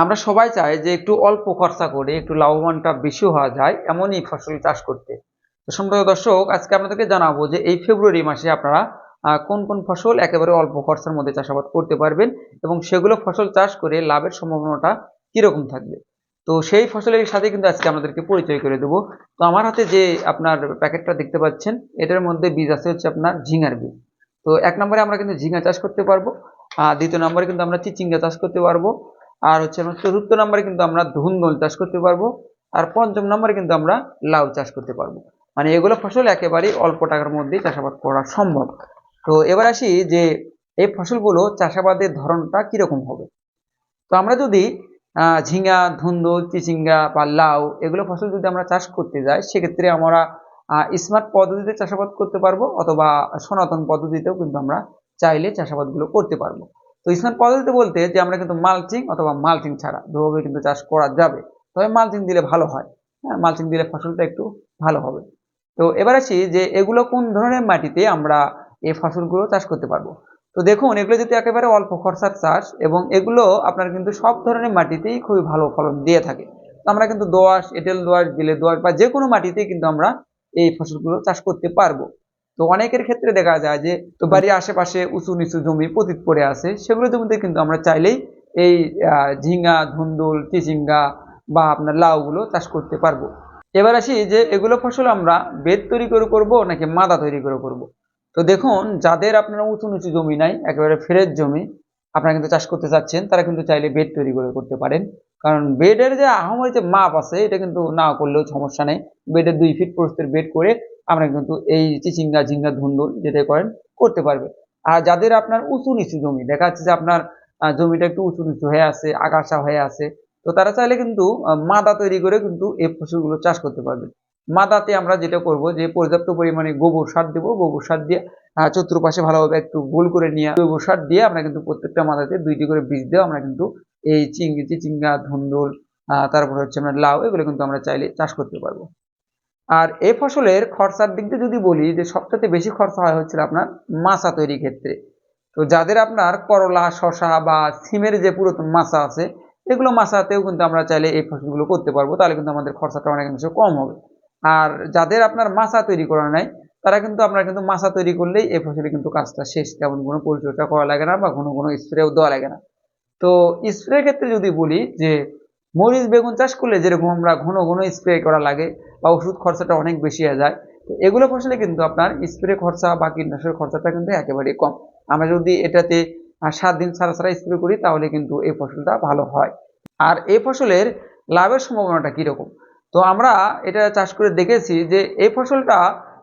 আমরা সবাই চাই যে একটু অল্প খরচা করে একটু লাভবানটা বেশি হওয়া যায় এমনই ফসল চাষ করতে। তো সম্প্রিয় দর্শক, আজকে আপনাদেরকে জানাব যে এই ফেব্রুয়ারি মাসে আপনারা কোন কোন ফসল একেবারে অল্প খরচার মধ্যে চাষাবাদ করতে পারবেন এবং সেগুলো ফসল চাষ করে লাভের সম্ভাবনাটা কীরকম থাকবে? তো সেই ফসলের সাথে কিন্তু আজকে আপনাদেরকে পরিচয় করে দেবো। তো আমার হাতে যে আপনার প্যাকেটটা দেখতে পাচ্ছেন, এটার মধ্যে বীজ আছে হচ্ছে আপনার ঝিঙার বীজ। তো এক নম্বরে আমরা কিন্তু ঝিঙা চাষ করতে পারব দ্বিতীয় নম্বরে কিন্তু আমরা চিচিঙ্গা চাষ করতে পারব। আর হচ্ছে আমরা চতুর্থ নম্বরে কিন্তু আমরা ধুন্দল চাষ করতে পারব, আর পঞ্চম নম্বরে কিন্তু আমরা লাউ চাষ করতে পারব। মানে এগুলো ফসল একেবারেই অল্প টাকার মধ্যেই চাষাবাদ করা সম্ভব। তো এবার আসি যে এই ফসলগুলো চাষাবাদের ধরনটা কীরকম হবে? তো আমরা যদি ঝিঙ্গা ধুন্দল চিচিঙ্গা বা লাউ এগুলো ফসল যদি আমরা চাষ করতে যাই, সেক্ষেত্রে আমরা স্মার্ট পদ্ধতিতে চাষাবাদ করতে পারব, অথবা সনাতন পদ্ধতিতেও কিন্তু আমরা চাইলে চাষাবাদগুলো করতে পারব। তো স্মার্ট পদ্ধতিতে বলতে যে আমরা কিন্তু মালচিং অথবা মালচিং ছাড়া দুভাবে কিন্তু চাষ করা যাবে। তবে মালচিং দিলে ভালো হয়। হ্যাঁ মালচিং দিলে ফসলটা একটু ভালো হবে। তো এবার আসি যে এগুলো কোন ধরনের মাটিতে আমরা এই ফসলগুলো চাষ করতে পারব? তো দেখুন, এগুলো যদি একেবারে অল্প খরচার চাষ এবং এগুলো আপনার কিন্তু সব ধরনের মাটিতেই খুবই ভালো ফলন দিয়ে থাকে। তো আমরা কিন্তু দোআঁশ, এঁটেল দোয়াশ বিলে দোয়াশ বা যে কোনো মাটিতেই কিন্তু আমরা এই ফসলগুলো চাষ করতে পারব। তো অনেকের ক্ষেত্রে দেখা যায় যে, তো বাড়ির আশেপাশে উঁচু নিচু জমি পতিত পড়ে আছে, সেগুলো জমিতে কিন্তু আমরা চাইলেই এই ঝিঙ্গা, ধুন্দুল, চিচিঙ্গা বা আপনার লাউগুলো চাষ করতে পারব। এবার আসি যে, এগুলো ফসল আমরা বেড তৈরি করে করব নাকি মাদা তৈরি করে করব? তো দেখুন, যাদের আপনার উঁচু নিচু জমি নাই, একেবারে ফ্রেশ জমি, আপনারা কিন্তু চাষ করতে চাচ্ছেন, তারা কিন্তু চাইলে বেড তৈরি করে করতে পারেন। কারণ বেডের যে আহামরি যে মাপ আছে, এটা কিন্তু না করলেও সমস্যা নেই। বেডের দুই ফিট প্রস্তের বেড করে আমরা কিন্তু এই চিচিঙ্গা, ঝিঙ্গা, ধুন্দুল যেটা করেন, করতে পারবে। আর যাদের আপনার উঁচু নিচু জমি, দেখা যাচ্ছে যে আপনার জমিটা একটু উঁচু নিচু হয়ে আছে, আগাছা হয়ে আছে, তো তারা চাইলে কিন্তু মাদা তৈরি করে কিন্তু এই ফসলগুলো চাষ করতে পারবে। মাদাতে আমরা যেটা করব যে পর্যাপ্ত পরিমাণে গোবর সার দেবো। গোবর সার দিয়ে চতুর্পাশে ভালোভাবে একটু গোল করে নিয়ে, গোবর সার দিয়ে আমরা কিন্তু প্রত্যেকটা মাদাতে দুইটি করে বীজ দিয়ে আমরা কিন্তু এই চিংড়ি চিচিঙ্গা, ধুন্দুল তারপরে হচ্ছে আমরা লাউ, এগুলো কিন্তু আমরা চাইলে চাষ করতে পারব। আর এ ফসলের খরচার দিক দিয়ে যদি বলি, যে সবচেয়ে বেশি খরচা হয় হচ্ছে আপনার মাছা তৈরির ক্ষেত্রে। তো যাদের আপনার করলা শশা বা সিমের যে পুরাতন মাছা আছে, এগুলো মাছাতেও কিন্তু আমরা চাইলে এই ফসলগুলো করতে পারব, তাহলে কিন্তু আমাদের খরচাটা অনেকাংশে কম হবে। আর যাদের আপনার মাছা তৈরি করা নাই, তারা কিন্তু আপনারা কিন্তু মাছা তৈরি করলেই এই ফসলে কিন্তু কাজটা শেষ, তেমন কোনো পরিচর্যা করা লাগে না বা কোনো কোনো স্প্রেও দেওয়া লাগে না। তো স্প্রে ক্ষেত্রে যদি বলি যে মরিচ, বেগুন চাষ করলে যেরকম আমরা ঘন ঘন স্প্রে করা লাগে বা ওষুধ খরচাটা অনেক বেশি হয়ে যায়। তো এগুলো ফসলে কিন্তু আপনার স্প্রে খরচা বা কীটনাশকের খরচাটা কিন্তু একেবারেই কম। আমরা যদি এটাতে সাত দিন ছাড়া ছাড়া স্প্রে করি, তাহলে কিন্তু এই ফসলটা ভালো হয়। আর এই ফসলের লাভের সম্ভাবনাটা কীরকম? তো আমরা এটা চাষ করে দেখেছি যে এই ফসলটা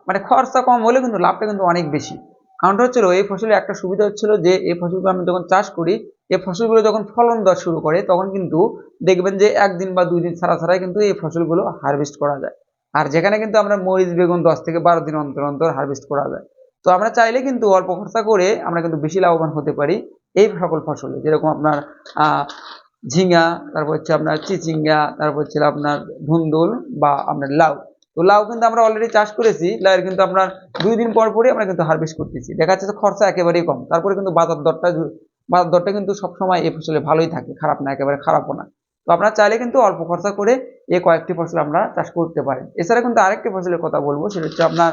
মানে খরচা কম হলে কিন্তু লাভটা কিন্তু অনেক বেশি। কারণটা হচ্ছিল, এই ফসলের একটা সুবিধা হচ্ছিল যে এই ফসলগুলো আমি যখন চাষ করি, এই ফসলগুলো যখন ফলন দেওয়া শুরু করে, তখন কিন্তু দেখবেন যে একদিন বা দুই দিন ছাড়া ছাড়াই কিন্তু এই ফসলগুলো হারভেস্ট করা যায়। আর যেখানে কিন্তু আমরা মরিচ, বেগুন দশ থেকে বারো দিন অন্তর অন্তর হারভেস্ট করা যায়। তো আমরা চাইলে কিন্তু অল্প খরচা করে আমরা কিন্তু বেশি লাভবান হতে পারি এই সকল ফসলে। যেরকম আপনার ঝিঙ্গা তারপর হচ্ছে আপনার চিচিঙ্গা, তারপর হচ্ছে আপনার ধুন্দুল বা আপনার লাউ। তো লাউ কিন্তু আমরা অলরেডি চাষ করেছি, লাউয়ের কিন্তু আপনার দুই দিন পর পরই আমরা কিন্তু হারভেস্ট করতেছি। দেখা যাচ্ছে খরচা একেবারেই কম। তারপরে কিন্তু বাজার দরটা বাজার দরটা কিন্তু সবসময় এই ফসলে ভালোই থাকে, খারাপ না, একেবারে খারাপও না। তো আপনারা চাইলে কিন্তু অল্প খরচা করে এ কয়েকটি ফসল আমরা চাষ করতে পারেন এছাড়া কিন্তু আরেকটি ফসলের কথা বলব, সেটা হচ্ছে আপনার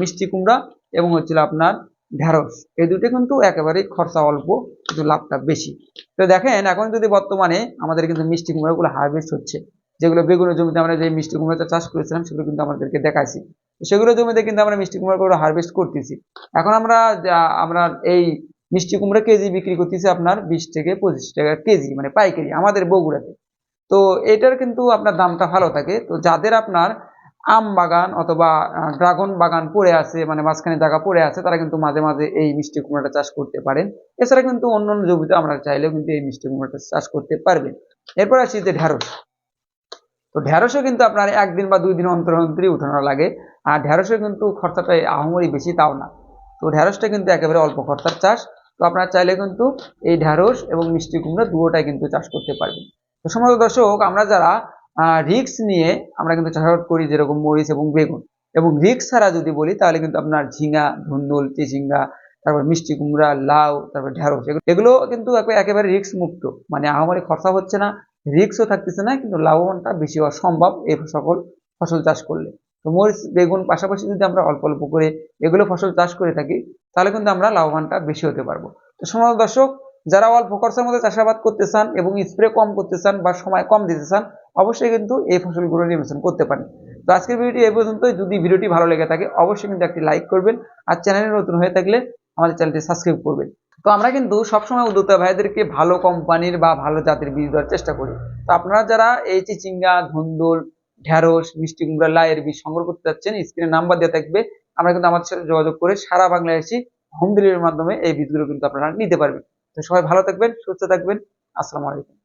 মিষ্টি কুমড়া এবং হচ্ছিল আপনার ঢেঁড়স। এই দুটি কিন্তু একেবারেই খরচা অল্প, কিন্তু লাভটা বেশি। তো দেখেন, এখন যদি বর্তমানে আমাদের কিন্তু মিষ্টি কুমড়াগুলো হারভেস্ট হচ্ছে, যেগুলো বেগুনের জমিতে আমরা যে মিষ্টি কুমড়াটা চাষ করেছিলাম, সেগুলো কিন্তু আমাদেরকে দেখাইছি। সেগুলো জমিতে কিন্তু আমরা মিষ্টি কুমড়াগুলো হারভেস্ট করতেছি। এখন আমরা আমরা এই মিষ্টি কুমড়া কেজি বিক্রি করতেছে আপনার বিশ থেকে পঁচিশ টাকা কেজি মানে পাইকারি আমাদের বগুড়াতে। তো এটার কিন্তু আপনার দামটা ভালো থাকে। তো যাদের আপনার আম বাগান অথবা ড্রাগন বাগান পড়ে আছে মানে মাঝখানে জায়গা পড়ে আছে, তারা কিন্তু মাঝে মাঝে এই মিষ্টি কুমড়াটা চাষ করতে পারেন। এছাড়া কিন্তু অন্য অন্য জমিতে আমরা চাইলেও কিন্তু এই মিষ্টি কুমড়াটা চাষ করতে পারবেন। এরপর আসি যে ঢ্যাঁড়স তো ঢ্যাঁড়সও কিন্তু আপনার একদিন বা দুই দিন অন্তর অন্তরই উঠানো লাগে। আর ঢ্যাঁড়সের কিন্তু খরচাটা আহামরি বেশি, তাও না। তো ঢ্যাঁড়সটা কিন্তু একেবারে অল্প খরচার চাষ। তো আপনারা চাইলে কিন্তু এই ঢ্যাঁড়স এবং মিষ্টি কুমড়া দুটোটাই কিন্তু চাষ করতে পারবেন। তো সমস্ত দর্শক, আমরা যারা রিক্স নিয়ে আমরা কিন্তু চাষাবাদ করি যেরকম মরিচ এবং বেগুন, এবং রিক্স ছাড়া যদি বলি তাহলে কিন্তু আপনার ঝিঙ্গা ধুন্দুল চিচিঙ্গা, তারপর মিষ্টি কুমড়া, লাউ, তারপর ঢেঁড়স এগুলো- কিন্তু একে- একেবারে রিক্স মুক্ত। মানে আহামরি খরচা হচ্ছে না, রিস্কও থাকতেছে না, কিন্তু লাভবানটা বেশি হওয়া সম্ভব এই সকল ফসল চাষ করলে। তো মরিচ, বেগুন পাশাপাশি যদি আমরা অল্প অল্প করে এগুলো ফসল চাষ করে থাকি, তাহলে কিন্তু আমরা লাভবানটা বেশি হতে পারব। তো সময় দর্শক, যারা অল্প খরচের মধ্যে চাষাবাদ করতে চান এবং স্প্রে কম করতে চান বা সময় কম দিতে চান, অবশ্যই কিন্তু এই ফসলগুলো নির্বাচন করতে পারেন। তো আজকের ভিডিওটি এই পর্যন্তই। যদি ভিডিওটি ভালো লেগে থাকে, অবশ্যই কিন্তু একটি লাইক করবেন আর চ্যানেলে নতুন হয়ে থাকলে আমাদের চ্যানেলটি সাবস্ক্রাইব করবেন। তো আমরা কিন্তু সবসময় উদ্যোক্তা ভাইদেরকে ভালো কোম্পানির বা ভালো জাতের বীজ দেওয়ার চেষ্টা করি। তো আপনারা যারা এই চিচিঙ্গা, ধুন্দুল ঢ্যাঁড়স মিষ্টি কুমড়া, লাইয়ের বীজ সংগ্রহ করতে যাচ্ছেন। স্ক্রিনে নাম্বার দেওয়া থাকবে। আমরা কিন্তু আমাদের সাথে যোগাযোগ করে সারা বাংলাদেশি হোম ডেলিভারির মাধ্যমে এই বীজগুলো কিন্তু আপনারা নিতে পারবেন। তো সবাই ভালো থাকবেন, সুস্থ থাকবেন। আসসালামু আলাইকুম।